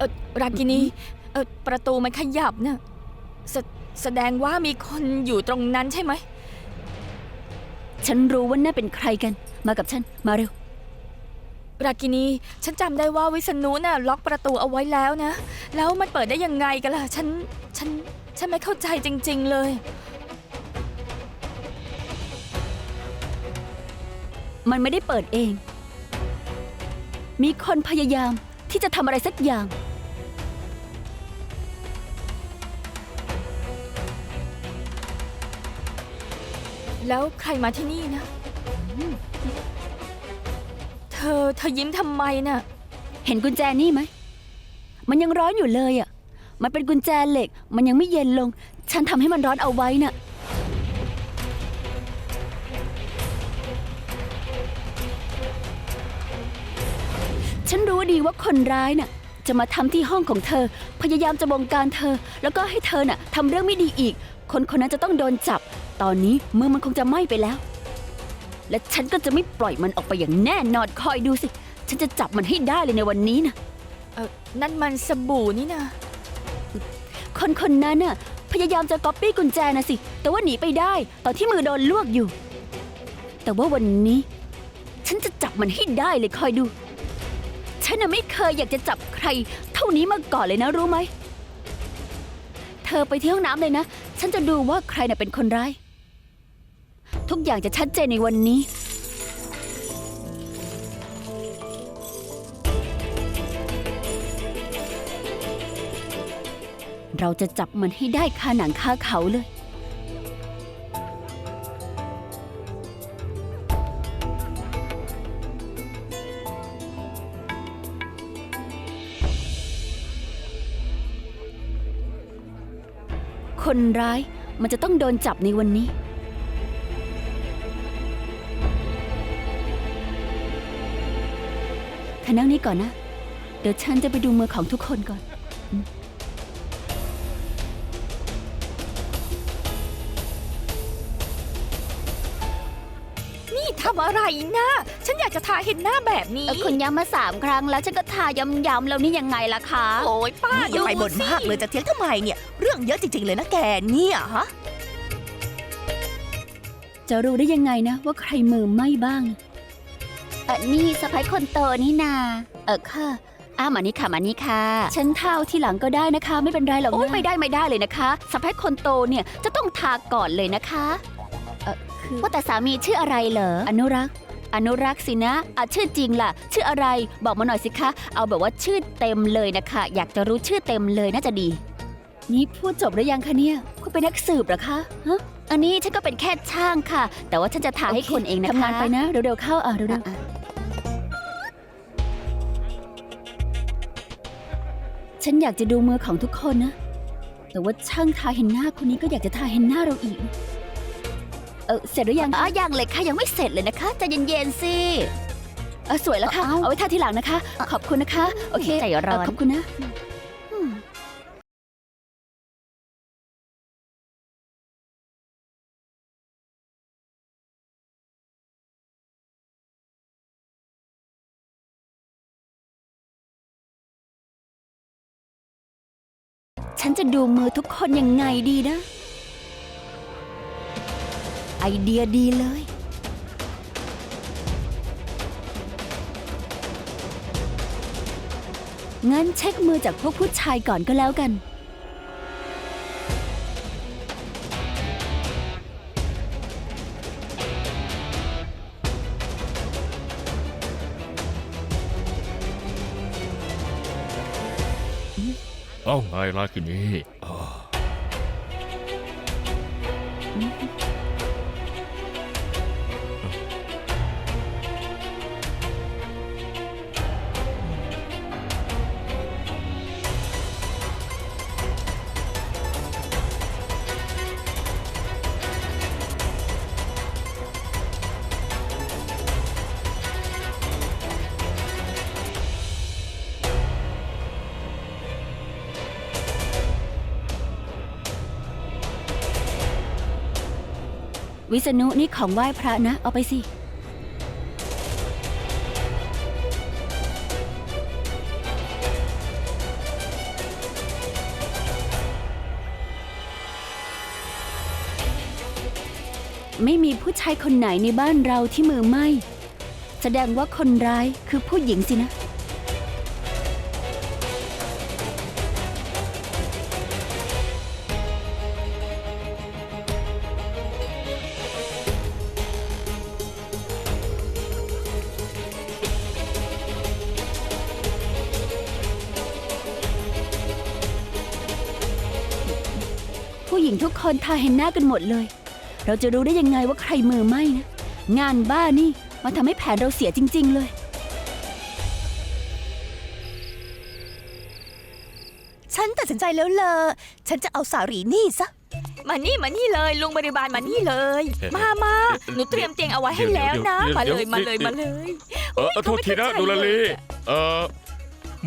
เออรากินีเออประตูมันขยับน่ะแสแสดงว่ามีคนอยู่ตรงนั้นใช่ไหม ฉันรู้ว่านั่นเป็นใครกัน มากับฉัน มาเร็ว รากินี ฉันจำได้ว่าวิษณุน่ะล็อกประตูเอาไว้แล้วนะ แล้วมันเปิดได้ยังไงกันล่ะ ฉัน ฉัน ฉันไม่เข้าใจจริง ๆ เลย มันไม่ได้เปิดเอง มีคนพยายามที่จะทำอะไรสักอย่าง แล้วใครมาที่นี่นะ เธอเธอยิ้มทำไมน่ะ เห็นกุญแจนี่ไหม มันยังร้อนอยู่เลยอะ มันเป็นกุญแจเหล็ก มันยังไม่เย็นลง ฉันทำให้มันร้อนเอาไว้น่ะ ฉันรู้ดีว่าคนร้ายน่ะ จะมาทำที่ห้องของเธอ พยายามจะบงการเธอ แล้วก็ให้เธอน่ะทำเรื่องไม่ดีอีก คนคนนั้นจะต้องโดนจับ ตอนนี้มือมันคงจะไหม้ไปแล้ว และฉันก็จะไม่ปล่อยมันออกไปอย่างแน่นอนคอยดูสิ ฉันจะจับมันให้ได้เลยในวันนี้นะเออนั่นมันสบู่นี่นะ คนคนนั้นน่ะพยายามจะก๊อปปี้กุญแจนะสิ แต่ว่าหนีไปได้ตอนที่มือโดนลวกอยู่ แต่ว่าวันนี้ ฉันจะจับมันให้ได้เลยคอยดู ฉันน่ะไม่เคยอยากจะจับใคร เท่านี้มาก่อนเลยนะรู้ไหม เธอไปที่ห้องน้ำเลยนะ ฉันจะดูว่าใครน่ะเป็นคนร้าย ทุกอย่างจะชัดเจนในวันนี้ เราจะจับมันให้ได้คาหนังคาเขาเลย คนร้ายมันจะต้องโดนจับในวันนี้ เธอนั่งนี่ก่อนนะ เดี๋ยวฉันจะไปดูมือของทุกคนก่อน นี่ทำอะไรนะฉันอยากจะทาเห็นหน้าแบบนี้ เอ่อคุณย้ำมาสามครั้งแล้วฉันก็ทาย้ำๆแล้วนี่ยังไงล่ะคะ โอ้ยป้านี่อย่าไปบ่นสิมากเลยจะเถียงทำไมเนี่ย เรื่องเยอะจริง ๆ เลยนะแกเนี่ยฮะ จะรู้ได้ยังไงนะ ว่าใครมือไหม้บ้างเออนี่สะพ้ายคนโตนี่นา เออค่ะ อ้ามานี่ค่ะมานี่ค่ะ ฉันเท่าที่หลังก็ได้นะคะ ไม่เป็นไรหรอกโอ้ยไม่ได้ไม่ได้เลยนะคะสะพ้ายคนโตเนี่ยจะต้องทาก่อนเลยนะคะเออคือว่าแต่สามีชื่ออะไรเหรอ อนุรักษ์ อนุรักษ์สินะอะชื่อจริงล่ะ ชื่ออะไร บอกมาหน่อยสิคะ เอาแบบว่าชื่อเต็มเลยนะคะ อยากจะรู้ชื่อเต็มเลยน่าจะดี นี่พูดจบหรือยังคะเนี่ย คุณเป็นนักสืบเหรอคะฮะอันนี้ฉันก็เป็นแค่ช่างค่ะ แต่ว่าฉันจะถ่ายให้โอเคคนเองนะคะทำงานไปนะ เร็วๆเข้าอะเร็วๆ ฉันอยากจะดูมือของทุกคนนะ แต่ว่าช่างทาเห็นหน้าคนนี้ก็อยากจะทาเห็นหน้าเราอีก เออเสร็จหรือยังอ๋อยังเลยค่ะยังไม่เสร็จเลยนะคะใจเย็นๆสิเออสวยแล้วค่ะ เอาไว้ทาทีหลังนะคะ ขอบคุณนะคะ โอเคใจร้อนขอบคุณนะ นจะดูมือทุกคนยังไงดีนะ ไอเดียดีเลย งั้นเช็คมือจากพวกผู้ชายก่อนก็แล้วกัน เอ้าไงล่ะทีนี้ วิษณุนี่ของไหว้พระนะ เอาไปสิ ไม่มีผู้ชายคนไหนในบ้านเราที่มือไหมแสดงว่าคนร้ายคือผู้หญิงสินะ คนทาเห็นหน้ากันหมดเลย เราจะรู้ได้ยังไงว่าใครมือไหม้นะ งานบ้านี่มันทำให้แผนเราเสียจริง ๆ เลย ฉันตัดสินใจแล้วเลอฉันจะเอาสารีนี่ซะ มานี่มานี่เลย ลุงบริบาลมานี่เลย มามาหนูเตรียมเตียงเอาไว้ให้แล้วนะ มาเลยมาเลยมาเลย เออเออโทษทีนะดูลาลีเออ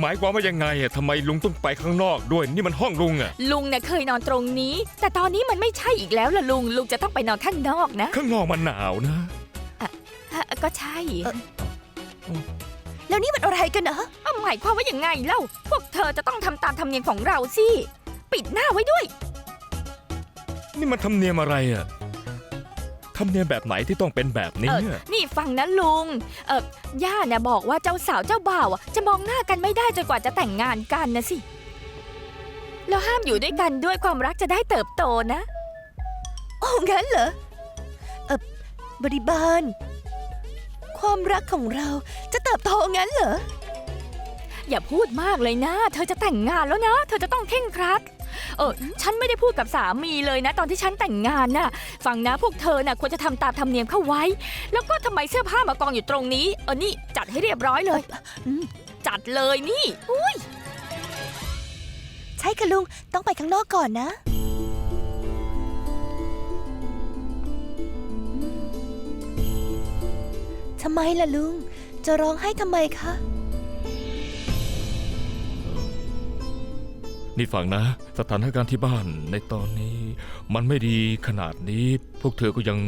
หมายความว่ายังไงอะทำไมลุงต้องไปข้างนอกด้วยนี่มันห้องลุงอะลุงเนี่ยเคยนอนตรงนี้ แต่ตอนนี้มันไม่ใช่อีกแล้วล่ะลุง ลุงจะต้องไปนอนข้างนอกนะข้างนอกมันหนาวนะ ฮะก็ใช่เอ่อแล้วนี่มันอะไรกันนะเอ้าหมายความว่าอย่างไงเล่า พวกเธอจะต้องทำตามธรรมเนียมของเราสิ ปิดหน้าไว้ด้วย นี่มันทำเนียมอะไรอะ ทำเนียมแบบไหนที่ต้องเป็นแบบนี้เออะอนี่ฟังนะลุง เออย่าเนี่ยบอกว่าเจ้าสาวเจ้าบ่าวอะจะมองหน้ากันไม่ได้จนกว่าจะแต่งงานกันนะสิ แล้วห้ามอยู่ด้วยกันด้วยความรักจะได้เติบโตนะ โอ้งั้นเหรอ เออบริบาล ความรักของเราจะเติบโตงั้นเหรอ อย่าพูดมากเลยนะ เธอจะแต่งงานแล้วนะ เธอจะต้องเข่งครัด เออฉันไม่ได้พูดกับสามีเลยนะ ตอนที่ฉันแต่งงานน่ะฟังนะพวกเธอน่ะควรจะทำตามธรรมเนียมเข้าไว้ แล้วก็ทำไมเสื้อผ้ามากองอยู่ตรงนี้ เออนี่จัดให้เรียบร้อยเลยอืมจัดเลยนี่ใช่ค่ะลุง ต้องไปข้างนอกก่อนนะ ทำไมล่ะลุง จะร้องไห้ทำไมคะ นี่ฟังนะ สถานการณ์ที่บ้านในตอนนี้ มันไม่ดีขนาดนี้ พวกเธอก็ยัง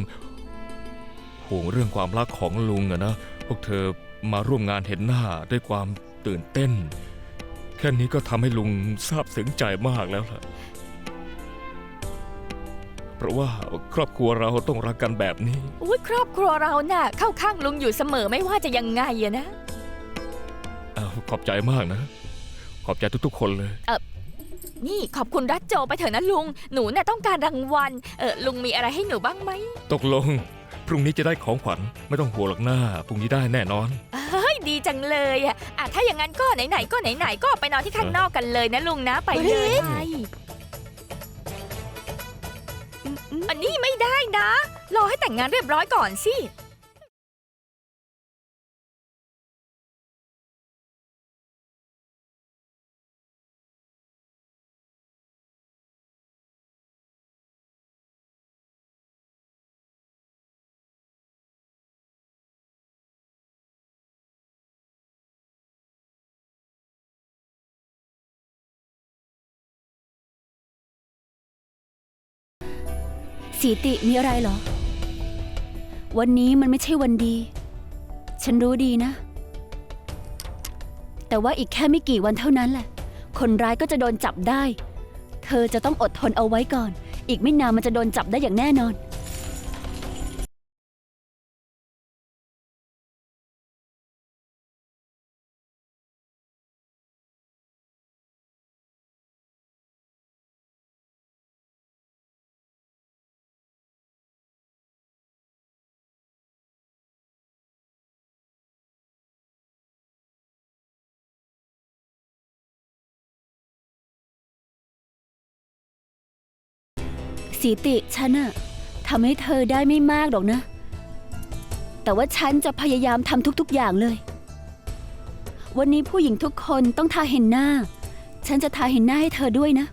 ห่วงเรื่องความรักของลุงอะนะ พวกเธอมาร่วมงานเห็นหน้าด้วยความตื่นเต้น แค่นี้ก็ทำให้ลุงซาบซึ้งใจมากแล้วล่ะ เพราะว่าครอบครัวเราต้องรักกันแบบนี้ อุ้ยครอบครัวเราน่ะ เข้าข้างลุงอยู่เสมอไม่ว่าจะยังไงอะนะ อ้าวขอบใจมากนะ ขอบใจทุกๆคนเลย นี่ขอบคุณรัตโจไปเถอะนะลุง หนูน่ะต้องการรางวัล เออลุงมีอะไรให้หนูบ้างไหมตกลง พรุ่งนี้จะได้ของขวัญไม่ต้องห่วงหรอกหน้าพรุ่งนี้ได้แน่นอน เฮ้ยดีจังเลยอะอะถ้าอย่างนั้นก็ไหนๆก็ไหนๆก็ไปนอนที่ข้างนอกกันเลยนะลุงนะไปเลยไปอันนี้ไม่ได้นะ รอให้แต่งงานเรียบร้อยก่อนสิ สีติมีอะไรเหรอ วันนี้มันไม่ใช่วันดี ฉันรู้ดีนะ แต่ว่าอีกแค่ไม่กี่วันเท่านั้นแหละ คนร้ายก็จะโดนจับได้ เธอจะต้องอดทนเอาไว้ก่อน อีกไม่นานมันจะโดนจับได้อย่างแน่นอน สีติฉันอะทำให้เธอได้ไม่มากหรอกนะ แต่ว่าฉันจะพยายามทำทุกๆอย่างเลย วันนี้ผู้หญิงทุกคนต้องทาเห็นหน้า ฉันจะทาเห็นหน้าให้เธอด้วยนะ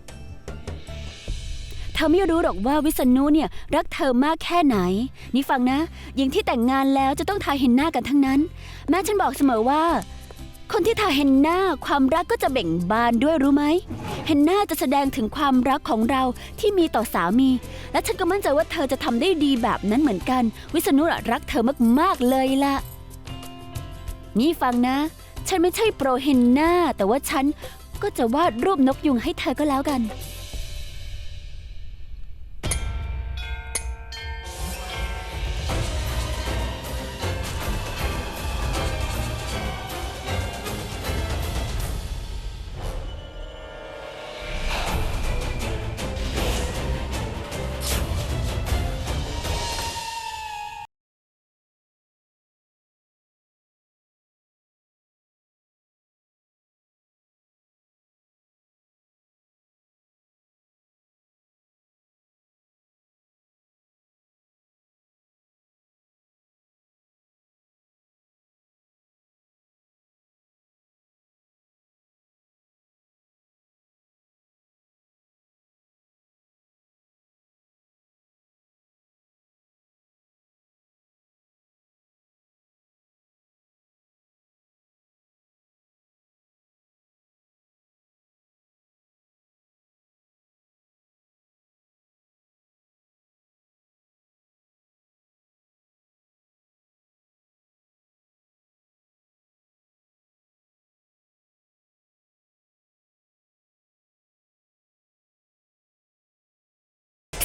เธอไม่รู้หรอกว่าวิษณุเนี่ยรักเธอมากแค่ไหน นี่ฟังนะหญิงที่แต่งงานแล้วจะต้องทาเห็นหน้ากันทั้งนั้น แม่ฉันบอกเสมอว่า คนที่ทาเฮนนาความรักก็จะเบ่งบานด้วยรู้ไหมเฮนนาจะแสดงถึงความรักของเราที่มีต่อสามี และฉันก็มั่นใจว่าเธอจะทำได้ดีแบบนั้นเหมือนกัน วิษณุรักเธอมากๆเลยล่ะ นี่ฟังนะ ฉันไม่ใช่โปรเฮนนาแต่ว่าฉันก็จะวาดรูปนกยุงให้เธอก็แล้วกัน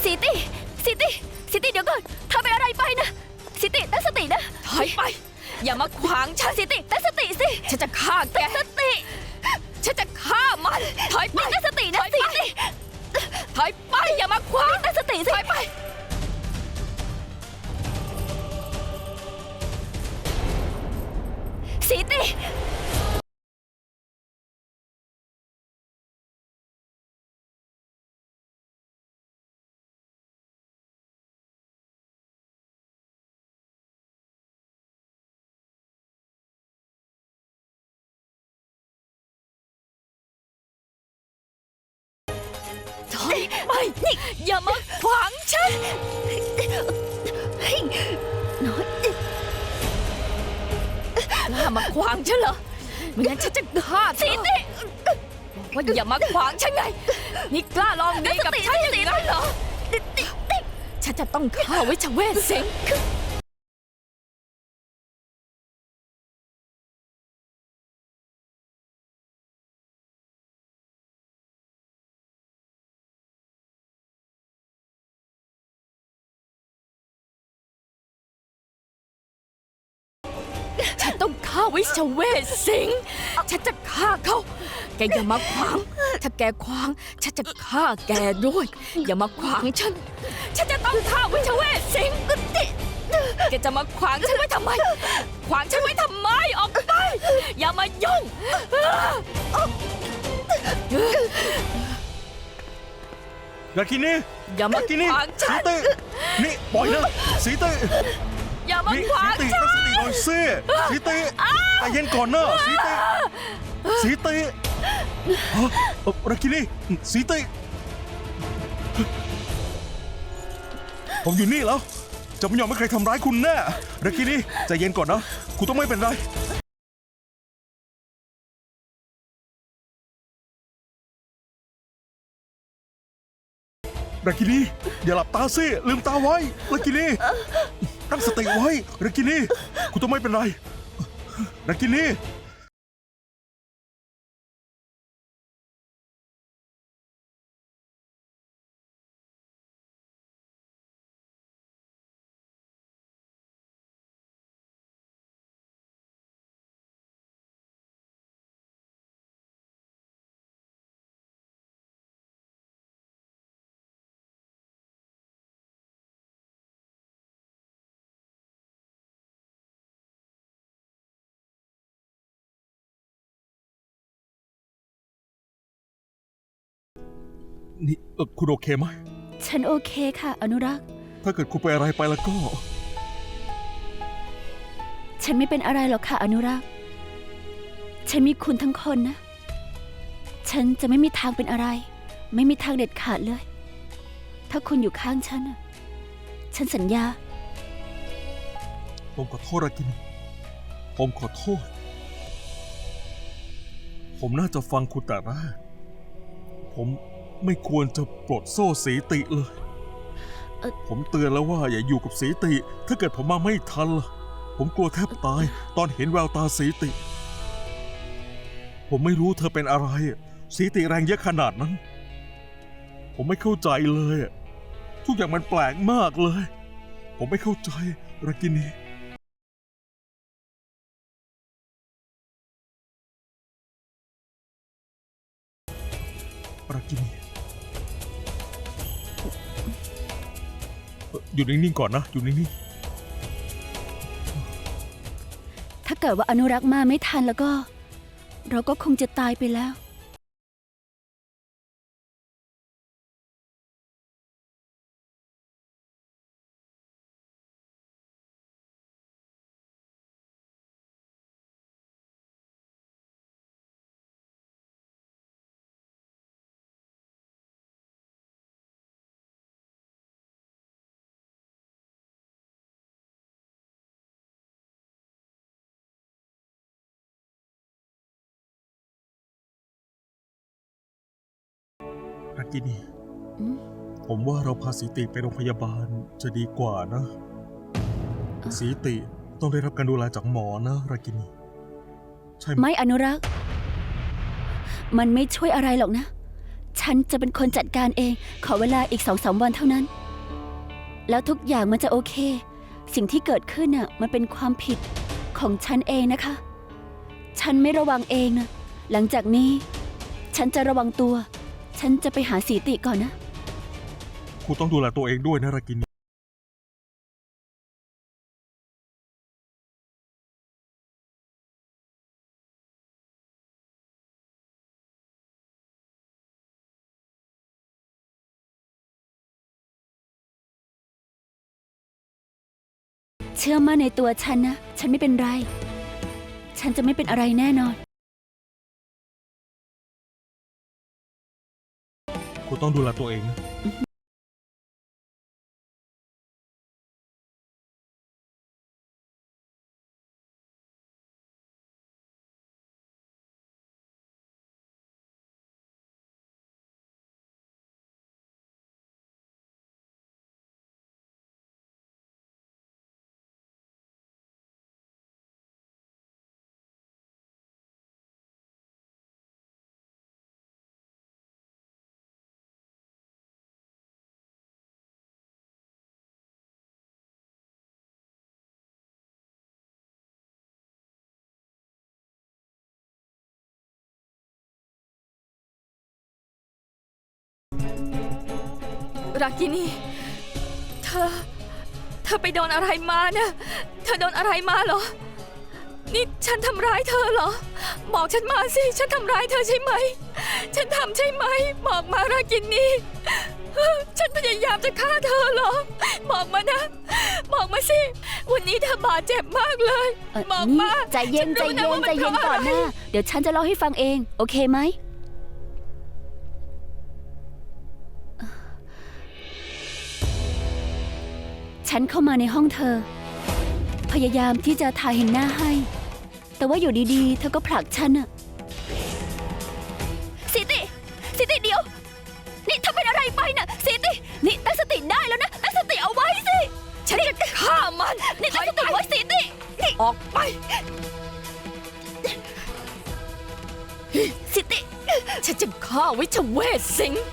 สิติสิติสิติเดี๋ยวก่อนเธอเป็นอะไรไปนะสิติตั้งสตินะถอยไป อย่ามาขวางฉันสิติตั้งสติสิฉันจะฆ่าแกสติ ฉันจะฆ่ามันถอยไปตั้งสตินะถอยสิไปติถอยไปอย่ามาขวางตั้งสติสิถอยไปสิติ วางฉันน้อยกล้ามาขวางฉันเหรอไม่งั้นฉันจะฆ่าเธอสิติบอกว่าอย่ามาขวางฉันไง นี่กล้าลองดีกับฉันอย่างนั้นเหรอ ฉันจะต้องฆ่าวิชเวทสิง วิชเวทสิงห์ฉันจะฆ่าเขา แกอย่ามาขวาง ถ้าแกขวาง ฉันจะฆ่าแกด้วย อย่ามาขวางฉัน ฉันจะต้องฆ่าวิชเวทสิงห์แกจะมาขวางฉันไว้ทำไม ขวางฉันไว้ทำไม ออกไป อย่ามายุ่งราคินี่อย่ามาราคินี่ขวางสีฉันตินี่ปล่อยนะสีติอย่ามานี่ขวางสีติฉันตั้งสติ หน่อยสิสีติใจเย็นก่อนนะสีติสีติฮะเอ่อราคินี่สีติ ผมอยู่นี่แล้วจะไม่ยอมให้ใครทำร้ายคุณแน่ราคินี่ใจเย็นก่อนนะคุณต้องไม่เป็นไรรากินีอย่าหลับตาสิลืมตาไว้รากินี ตั้งสติไว้รากินีคุณต้องไม่เป็นไรรากินี่ นี่เอ่อคุณโอเคไหม ฉันโอเคค่ะ อนุรักษ์ ถ้าเกิดคุณไปนอะไรไปแล้วก็ ฉันไม่เป็นอะไรหรอกค่ะ อนุรักษ์ ฉันมีคุณทั้งคนนะ ฉันจะไม่มีทางเป็นอะไร ไม่มีทางเด็ดขาดเลย ถ้าคุณอยู่ข้างฉันน่ะฉันสัญญา ผมขอโทษรากินีผมขอโทษ ผมน่าจะฟังคุณแต่แรกผม ไม่ควรจะปลดโซ่สีติเลยเอ่อผมเตือนแล้วว่าอย่าอยู่กับสีติ ถ้าเกิดผมมาไม่ทันล่ะ ผมกลัวแทบตาย ตอนเห็นแววตาสีติ ผมไม่รู้เธอเป็นอะไร สีติแรงเยอะขนาดนั้น ผมไม่เข้าใจเลยอะทุกอย่างมันแปลกมากเลย ผมไม่เข้าใจรากินี อยู่นิ่งๆก่อนนะ อยู่นิ่งถ้าเกิดว่าอนุรักษ์มาไม่ทันแล้วก็ เราก็คงจะตายไปแล้ว ๆรากินีอืมผมว่าเราพาสีติไปโรงพยาบาลจะดีกว่านะ สีติต้องได้รับการดูแลจากหมอนะรากินีใช่ไหมไม่อนุรักษ์ มันไม่ช่วยอะไรหรอกนะ ฉันจะเป็นคนจัดการเอง ขอเวลาอีกสองสามวันเท่านั้น แล้วทุกอย่างมันจะโอเค สิ่งที่เกิดขึ้นน่ะ มันเป็นความผิดของฉันเองนะคะ ฉันไม่ระวังเองนะ หลังจากนี้ ฉันจะระวังตัว ฉันจะไปหาสีติก่อนนะ คุณต้องดูแลตัวเองด้วยนะรากินีเชื่อมั่นในตัวฉันนะ ฉันไม่เป็นไร ฉันจะไม่เป็นอะไรแน่นอน ต้องดูแลตัวเอง รากินีเธอ เธอไปโดนอะไรมาเนี่ยเธอโดนอะไรมาเหรอ นี่ฉันทำร้ายเธอเหรอ บอกฉันมาสิ ฉันทำร้ายเธอใช่ไหม ฉันทำใช่ไหม บอกมารากินีฉันพยายามจะฆ่าเธอเหรอ บอกมานะ บอกมาสิ วันนี้เธอบาดเจ็บมากเลยเอ่อบอกนี่มาใจเย็นฉัใจนรู้นะเย็นว่ามันใจเย็นเพราะก่อนอะไรนะเดี๋ยวฉันจะเล่าให้ฟังเอง โอเคไหม ฉันเข้ามาในห้องเธอ พยายามที่จะทาเห็นหน้าให้ แต่ว่าอยู่ดีๆ เธอก็ผลักฉันอะสิติ สิติเดี๋ยว นี่เธอเป็นอะไรไปน่ะสิติ นี่ตั้งสติได้แล้วนะ ตั้งสติเอาไว้สิ ฉันจะฆ่ามัน นี่ตั้งสติไว้สิตินี่ออกไป สิติ ฉันจะฆ่าวิชเวทสิงห์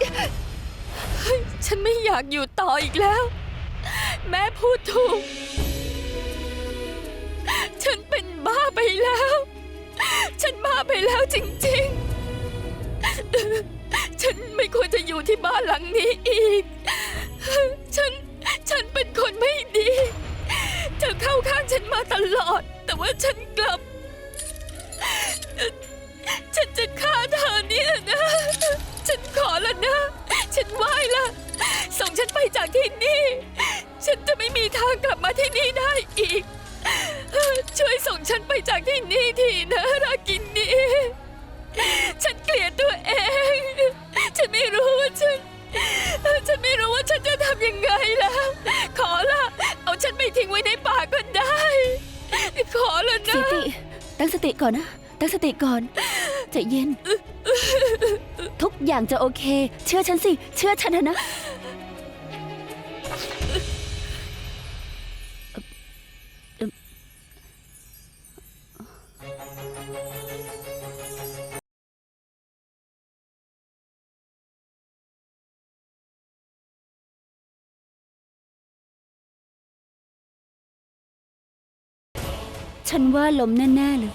เฮ้ยฉันไม่อยากอยู่ต่ออีกแล้ว แม่พูดถูก ฉันเป็นบ้าไปแล้ว ฉันบ้าไปแล้วจริง ๆ ฉันไม่ควรจะอยู่ที่บ้านหลังนี้อีก ฉัน ฉันเป็นคนไม่ดี เธอเข้าข้างฉันมาตลอด แต่ว่าฉันกลับ ฉันจะฆ่าเธอเนี่ยนะ ฉันขอแล้วนะ ฉันไหว้ละ ส่งฉันไปจากที่นี่ ฉันจะไม่มีทางกลับมาที่นี่ได้อีก ช่วยส่งฉันไปจากที่นี่ทีนะรากินนี่ฉันเกลียดตัวเอง ฉันไม่รู้ว่าฉัน ฉันไม่รู้ว่าฉันจะทำยังไงแล้ว ขอละเอาฉันไปทิ้งไว้ในป่าก็ได้ ขอละสิติ ตั้งสติก่อนนะ ตั้งสติก่อนใจเย็น ทุกอย่างจะโอเค เชื่อฉันสิ เชื่อฉันเถอะนะ ฉันว่าลมแน่ ๆ เลย